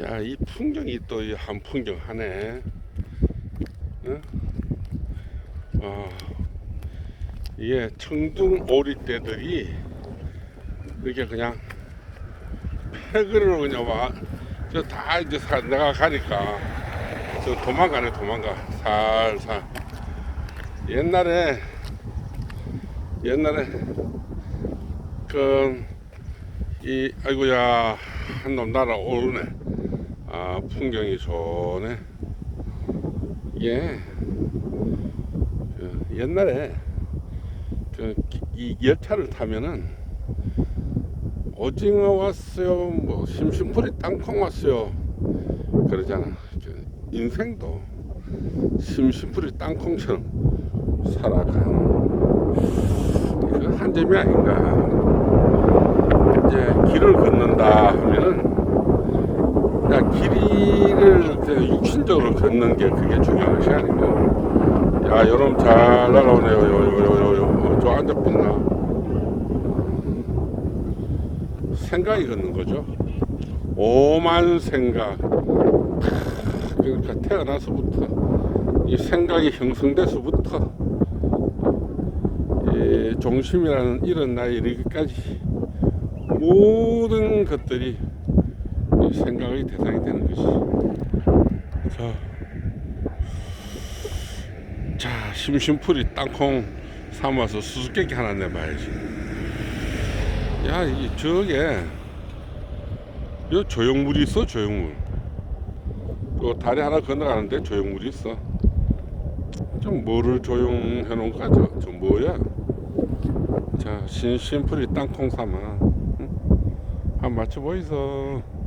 야, 이 풍경이 또 한 풍경 하네. 응? 아, 이게 청둥 오리떼들이 이렇게 그냥 패그로 그냥 와. 저 다 이제 사, 내가 가니까 저 도망가네 도망가 살살. 옛날에 옛날에 그 이 아이고야 한 놈 날아오르네. 아 풍경이 좋네. 예. 그 옛날에 그 이 열차를 타면은 오징어 왔어요, 뭐 심심풀이 땅콩 왔어요. 그러잖아. 그 인생도 심심풀이 땅콩처럼 살아가는 그한 점이 아닌가. 이제 길을 걷는다 하면은 야 길이를 육신적으로 걷는 게 그게 중요한 것이 아니고. 야 여러분 잘 날아오네요. 요요요요 저 앉아있나? 생각이 걷는 거죠? 오만 생각. 그러니까 태어나서부터 이 생각이 형성돼서부터 이 종심이라는 이런 나이 이르기까지 모든 것들이 이 생각의 대상이 되는 것이. 자, 자 심심풀이 땅콩 삼아서 수수께끼 하나 내봐야지. 야, 이 저게 요 조형물이 있어 조형물. 그 다리 하나 건너가는데 조형물이 있어. 좀 뭐를 조용해 놓은가 저, 저 뭐야? 자, 신심풀이 땅콩 삼아. 응? 한번 맞춰 보이소.